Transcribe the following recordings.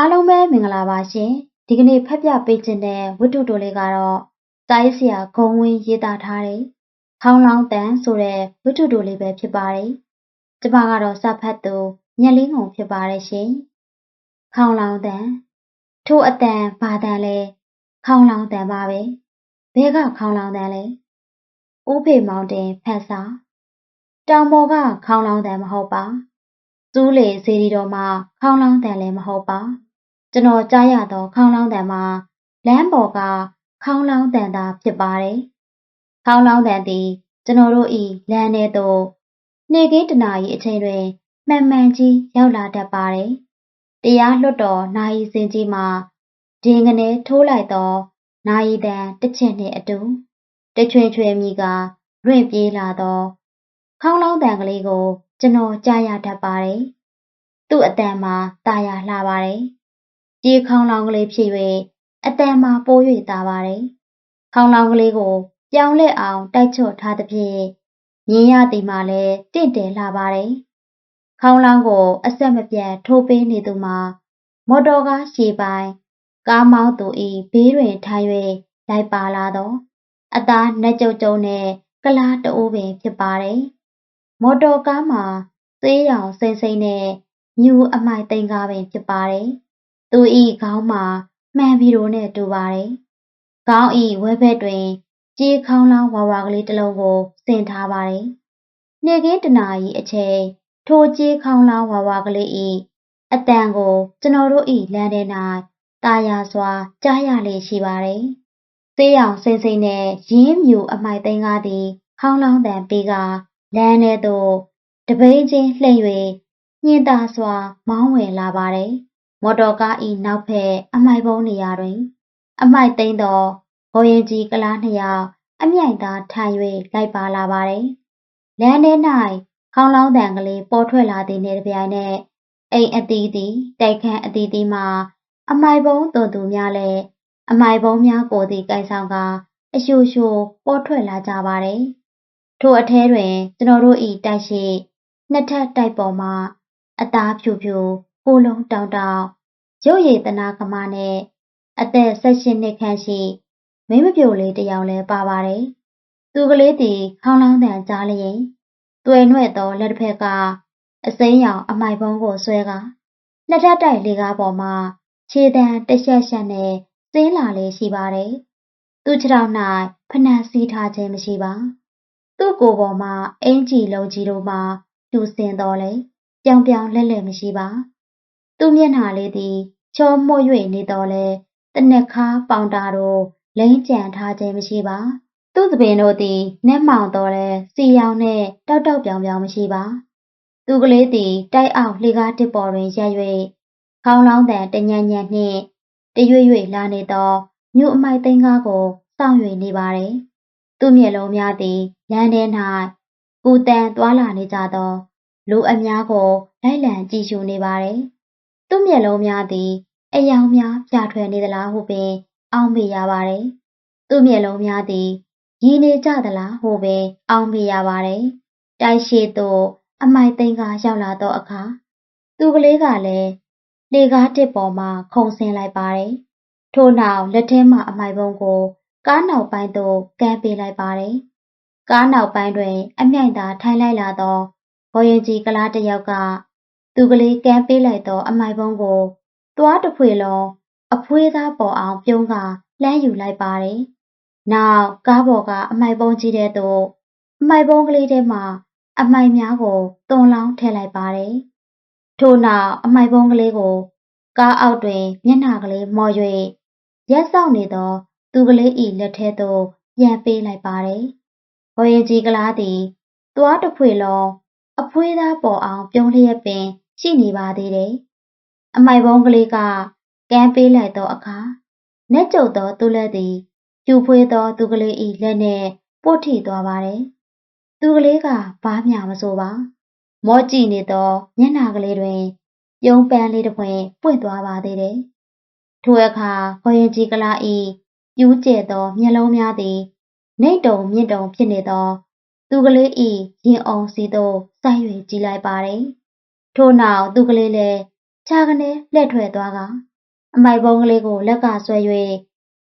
အားလုံးပဲမင်္ဂလာပါရှင်ဒီကနေ့ဖတ်ပြပေးခြင်းတဲ့ဝတ္ထုတိုလေးကတော့စာရေးဆရာဂုံဝင်းရေးသားထားတဲ့ခေါင်းလောင်းတန်ဆိုတဲ့ဝတ္ထုတိုလေးပဲဖြစ်ပါတယ်ကျမကတော့စဖတ်သူညက်လေးငုံဖြစ်ပါတယ်ရှင်ခေါင်းလောင်းတန်ထို့အတန်ဘာတန်လဲခေါင်းလောင်းတန်ပါပဲဘဲကခေါင်းလောင်းတန်လဲဦးဖေမောင်တင်ဖတ်စာတောင်ပေါ်ကခေါင်းလောင်းတန်မဟုတ်ပါစူးလေစေဒီတော်မှာခေါင်းလောင်းတန်လည်းမဟုတ်ပါ ကျွန်တော်ကြားရသော ခေါင်းလောင်းတန်မှာလမ်းပေါ်ကခေါင်းလောင်းတန်သာဖြစ်ပါတယ်။ခေါင်းလောင်းတန်သည် ကျွန်တော်တို့၏လမ်းထဲသို့နေ့ကင်းတနာရီအချိန်တွင်မှန်မှန်ကြီးရောက်လာတတ်ပါတယ်။တရားလွတ်တော်နိုင်စင်ကြီးမှာဒင်ကနေထိုးလိုက်သောနိုင်တန်တစ်ချက်နှင့်အတူတချွေချွေမိကလွင့်ပြေးလာသောခေါင်းလောင်းတန်ကလေးကို ကျွန်တော်ကြားရတတ်ပါတယ်။သူ့အတန်မှာตาရလှပါတယ်။ ကြေးခေါင်းလောင်းကလေးဖြစ်၍အတန်မှာပိုး၍သာပါတယ်။ခေါင်းလောင်းကလေးကို ပြောင်းလဲအောင်တိုက်ချော့ထားသဖြင့်မြင်ရသည်မှာလည်းတင့်တယ်လာပါတယ်။ခေါင်းလောင်းကို အဆက်မပြတ်ထိုးပေးနေသူမှာမော်တော်ကားရှည်ပိုင်းကားမောင်းသူ၏ဘေးတွင်ထိုင်၍လိုက်ပါလာသောအသားနှက်ကြုတ်ကြုံနဲ့ကလားတိုးပင်ဖြစ်ပါတယ်။မော်တော်ကားမှာသေးရောင်စိမ့်စိမ့်နဲ့ညူအမိုက်သိမ်းကားပင်ဖြစ်ပါတယ်။ သူ၏ခေါင်းမှာမှန်ဗီရိုနဲ့တူပါတယ်။ခေါင်း၏ဝဲဘက်တွင်ကြေးခေါင်းလောင်းဝါဝါကလေးတစ်လုံးကိုဆင်ထားပါတယ်။နေ့ကင်းတနာရီအချိန်ထိုကြေးခေါင်းလောင်းဝါဝါကလေး၏အတန်ကိုကျွန်တော်တို့၏လမ်းထဲ၌တာယာစွာကြားရလေရှိပါတယ်။သေးအောင်စိမ့်စိမ့်နဲ့ရင်းမြူအမိုက်သိန်းကားသည်ခေါင်းလောင်းတန်ပေးကလမ်းထဲသို့တပိန်းချင်းလှည့်၍ညင်သာစွာမောင်းဝင်လာပါတယ်။ မော်တော်ကား၏နောက်ဘက်အမိုက်ပုံးနေရာတွင် အမိုက်သိမ်းသောဂေါ်ရင်ကြီးကလားနှစ်ယောက်အမြိုင်သာထိုင်၍လိုက်ပါလာပါတယ်။လမ်းထဲ၌ခေါင်းလောင်းတန်ကလေးပေါ်ထွက်လာသည်နှင့်တပြိုင်နက်အိမ်အသီးသီးတိုက်ခန်းအသီးသီးမှအမိုက်ပုံးသွန်သူများလည်းအမိုက်ပုံးများကိုသည်ကိုင်ဆောင်ကအရှူရှူပေါ်ထွက်လာကြပါတယ်။ထိုအထဲတွင်ကျွန်တော်တို့၏တိုက်ရှိနှစ်ထပ်တိုက်ပေါ်မှအသားဖြူဖြူ ကိုလုံးတောင်တောင်ရုပ်ရည်တနာကမနဲ့အသက်16နှစ်ခန့်ရှိမိမပြိုလေးတယောက်လည်းပါပါတယ်။သူကလေးတီခေါင်းလောင်းတန်ကြားလျင်တွယ်နှွဲ့သောလက်တစ်ဖက်ကအစိမ်းရောင်အမိုက်ပုံးကိုဆွဲကနှစ်ထပ်တိုက်လေကားပေါ်မှာခြေတံတရှက်ရှက်နဲ့စင်းလာလေးရှိပါတယ်။သူ့ခြေထောက်၌ဖနှံစီးထားခြင်းမရှိပါ။သူ့ကိုယ်ပေါ်မှာအင်ကြီးလုံးကြီးတို့မှာကျူစင်တော်လေပြောင်ပြောင်လက်လက်မရှိပါ။ သူ့မျက်နှာလေးသည်ချောမှုတ်၍နေတော်လဲတနက်ခါပေါင်တာတို့လိမ့်ကြံထားခြင်းမရှိပါသူ့သပင်တို့သည်နှက်မောင်တော်လဲစီရောင်နှင့်တောက်တောက်ပြောင်ပြောင်မရှိပါသူကလေးသည်တိုက်အောင်လှေကားတစ်ပေါ်တွင်ရက်၍ခေါင်းလောင်းတန်တညံ့ညံ့နှင့်တရွေ့ရွေ့လာနေသောမြို့အမိုက်သိန်းကားကိုစောင့်၍နေပါれသူ့မျက်လုံးများသည်လမ်းထဲ၌ကူတန်သွာလာနေကြသောလူအများကိုလိုက်လံကြည့်ရှုနေပါれ သူ့မျက်လုံးများသည်အယောင်များပြထွက်နေသလားဟုပင် အောက်မေ့ရပါတယ်။သူ့မျက်လုံးများသည်ရည်နေကြသလားဟုပင် အောက်မေ့ရပါတယ်။တိုက်ရှိသို့အမိုက်သိန်းကားရောက်လာသောအခါသူကလေးကလည်းလေကားတစ်ပေါ်မှခုန်ဆင်းလိုက်ပါတယ်။ထို့နောက်လက်ထဲမှအမိုက်ပုံးကို ကားနောက်ပိုင်းသို့ကမ်းပေးလိုက်ပါတယ်။ကားနောက်ပိုင်းတွင် အမြိုင်သာထိုင်လိုက်လာသောဘောရင်ကြီးကလားတစ်ယောက်က သူကလေးကမ်းပေးလိုက်သောအမိုက်ပုံးကိုသွားတစ်ဖွေလုံးအဖွေးသားပေါ်အောင်ပြုံးကလှမ်းယူလိုက်ပါတယ်။နောက်ကားပေါ်ကအမိုက်ပုံးကြီးတဲ့သို့အမိုက်ပုံးကလေးထဲမှာအမိုက်များကိုသွန်လောင်းထည့်လိုက်ပါတယ်။ထို့နောက်အမိုက်ပုံးကလေးကိုကားအောက်တွင်မျက်နှာကလေးမော်၍ရက်စောင့်နေသော သူကလေး၏လက်ထဲသို့ပြန်ပေးလိုက်ပါတယ်။ဘိုးရင်ကြီးကလားသည်သွားတစ်ဖွေလုံးအဖွေးသားပေါ်အောင်ပြုံးလျက်ပင် ရှိနေပါသေးတယ်။အမိုက်ပုံးကလေးကကမ်းပေးလိုက်သောအခါနက်ကျုပ်သောသူလက်သည်ကျူဖွေးသောသူကလေး၏လက်နှင့်ပို့ထိသွားပါတယ်။သူကလေးကဘာမျှမဆိုပါ။မောကြည့်နေသောမျက်နှာကလေးတွင်ပြုံးပန်းလေးတစ်ပွင့်ပွင့်သွားပါသေးတယ်။ထိုအခါခေါရင်ကြီးကလာ၏ပြူးကျဲသောမျက်လုံးများသည်နေတုံမြင့်တုံဖြစ်နေသော သူကလေး၏ရင်အောင်စီသို့စိုက်၍ကြည့်လိုက်ပါတယ် ထို့နောက်သူကလေးလည်းခြာကနေလှည့်ထွက်သွားကအမိုက်ပုံးကလေးကိုလက်ကဆွဲ၍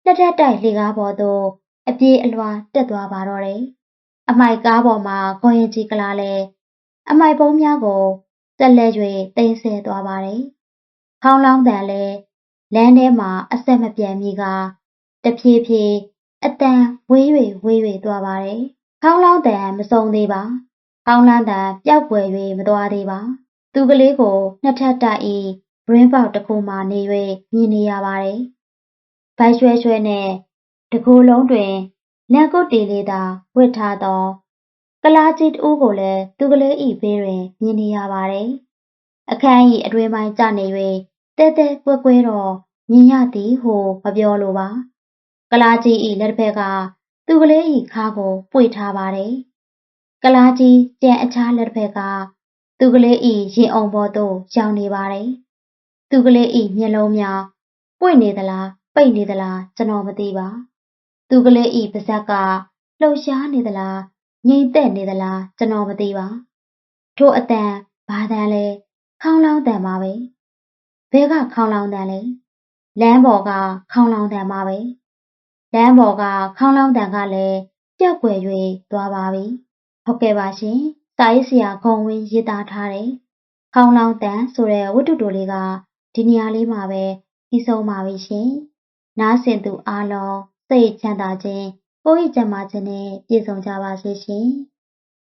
လက်ထက်တိုက်လှေကားပေါ်သို့အပြေးအလွှာတက်သွားပါတော့တယ်။အမိုက်ကားပေါ်မှာခွန်ရင်ကြီးကလားလဲအမိုက်ပုံးများကိုဆက်လက်၍တင်ဆက်သွားပါတယ်။ခေါင်းလောင်းတန်လဲလမ်းထဲမှာအဆက်မပြတ်မိကတဖြည်းဖြည်းအတန်ဝေး၍ဝေး၍သွားပါတယ်။ခေါင်းလောင်းတန်မဆုံးသေးပါ။ခေါင်းလန်းတန်ပျောက်ကွယ်၍မသွားသေးပါ။ သူကလေးကိုနှစ်ထပ်တိုက်ဤရင်းပေါက်တစ်ခုမှနေ၍မြင်နေရပါတယ်။ဗိုက်ရွှဲရွှဲနဲ့တကိုယ်လုံးတွင်လက်ကုတ်တီလေးသာဝတ်ထားသောကလားကြီးတဦးကိုလည်းသူကလေးဤဘေးတွင်မြင်နေရပါတယ်။အခန်း၏အတွင်ပိုင်းကျနေ၍တဲတဲကွဲကွဲတော့မြင်ရသည်ဟုမပြောလိုပါ။ကလားကြီးဤလက်တစ်ဖက်ကသူကလေးဤခါကိုပွေထားပါတယ်။ကလားကြီးကြံအခြားလက်တစ်ဖက်က သူကလေးဤရင်အောင်ပေါ်သို့ရောက်နေပါတယ်။သူကလေးဤမျက်လုံးများပွေနေသလားပိတ်နေသလားကျွန်တော်မသိပါ။သူကလေးဤပါဇက်ကလှုပ်ရှားနေသလားငြိမ်သက်နေသလားကျွန်တော်မသိပါ။ထို့အတန်ဘာတန်လဲခေါင်းလောင်းတန်ပါပဲ။ဘဲကခေါင်းလောင်းတန်လဲလမ်းပေါ်ကခေါင်းလောင်းတန်ပါပဲ။လမ်းပေါ်ကခေါင်းလောင်းတန်ကလည်းပျောက်ကွယ်၍သွားပါပြီ။ဟုတ်ကဲ့ပါရှင်။ စာရေးဆရာဂုံဝင်းရေးသားထားတဲ့ခေါင်းလောင်းတန်ဆိုတဲ့ဝတ္ထုတိုလေးကဒီနေရာလေးမှာပဲပြီးဆုံးပါပြီရှင်။နားဆင်သူအားလုံးစိတ်ချမ်းသာခြင်းကိုယ်ဤကျန်းမာခြင်းနဲ့ပြည့်စုံကြပါစေရှင်။